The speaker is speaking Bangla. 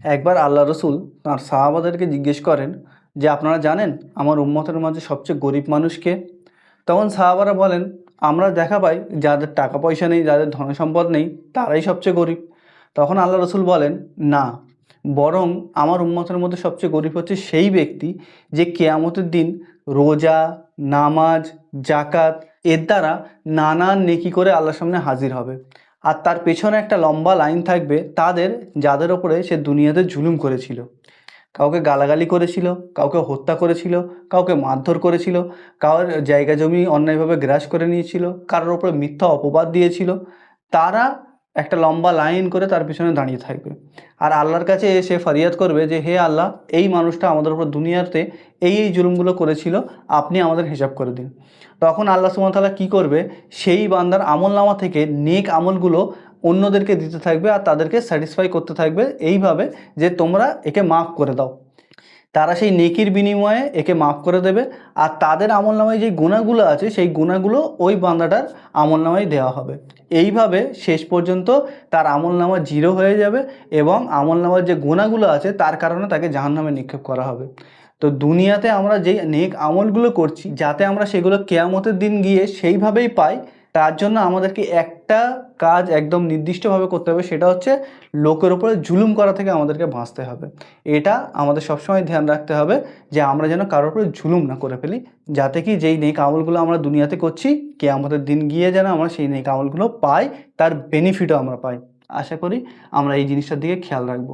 একবার আল্লাহ রসুল তাঁর সাহাবাদেরকে জিজ্ঞেস করেন যে, আপনারা জানেন আমার উম্মতের মাঝে সবচেয়ে গরিব মানুষকে তখন সাহাবারা বলেন, আমরা দেখা পাই যাদের টাকা পয়সা নেই, যাদের ধন সম্পদ নেই, তারাই সবচেয়ে গরিব। তখন আল্লাহ রসুল বলেন, না, বরং আমার উম্মতের মধ্যে সবচেয়ে গরিব হচ্ছে সেই ব্যক্তি যে কেয়ামতের দিন রোজা, নামাজ জাকাত এর দ্বারা নানান নেকি করে আল্লাহর সামনে হাজির হবে। আর তার পেছনে একটা লম্বা লাইন থাকবে, তাদের, যাদের ওপরে সে দুনিয়াতে জুলুম করেছিল। কাউকে গালাগালি করেছিল, কাউকে হত্যা করেছিল, কাউকে মারধর করেছিল কারোর জায়গা জমি অন্যায়ভাবে গ্রাস করে নিয়েছিল, কারোর ওপরে মিথ্যা অপবাদ দিয়েছিল। তারা একটা লম্বা লাইন করে তার পিছনে দাঁড়িয়ে থাকবে। আর আল্লাহর কাছে এসে ফরিয়াদ করবে যে, হে আল্লাহ, এই মানুষটা আমাদের উপর দুনিয়াতে এই এই জুলুমগুলো করেছিল, আপনি আমাদের হিসাব করে দিন। তখন আল্লাহ সুমতালা কী করবে? সেই বান্দার আমল নামা থেকে নেক আমলগুলো অন্যদেরকে দিতে থাকবে আর তাদেরকে স্যাটিসফাই করতে থাকবে। এইভাবে যে, তোমরা একে মাফ করে দাও। তারা সেই নেকির বিনিময়ে একে মাফ করে দেবে আর তাদের আমল নামায় যে গুণাগুলো আছে, সেই গুণাগুলো ওই বান্দাটার আমল নামায় দেওয়া হবে। এইভাবে শেষ পর্যন্ত তার আমল নামা জিরো হয়ে যাবে এবং আমল নামার যে গুণাগুলো আছে, তার কারণে তাকে জাহান্নামে নিক্ষেপ করা হবে। তো দুনিয়াতে আমরা যে নেক আমলগুলো করছি, যাতে আমরা সেগুলো কেয়ামতের দিন গিয়ে সেইভাবেই পাই তার জন্য আমাদেরকে একটা কাজ একদম নির্দিষ্টভাবে করতে হবে, সেটা হচ্ছে লোকের ওপরে জুলুম করা থেকে আমাদেরকে বাঁচতে হবে। এটা আমাদের সবসময় ধ্যান রাখতে হবে যে আমরা যেন কারোর উপরে জুলুম না করে ফেলি, যাতে কি যেই নেই কামলগুলো আমরা দুনিয়াতে করছি কে আমাদের দিন গিয়ে যেন আমরা সেই নেই কামলগুলো পাই, তার বেনিফিটও আমরা পাই। আশা করি আমরা এই জিনিসটার দিকে খেয়াল রাখব।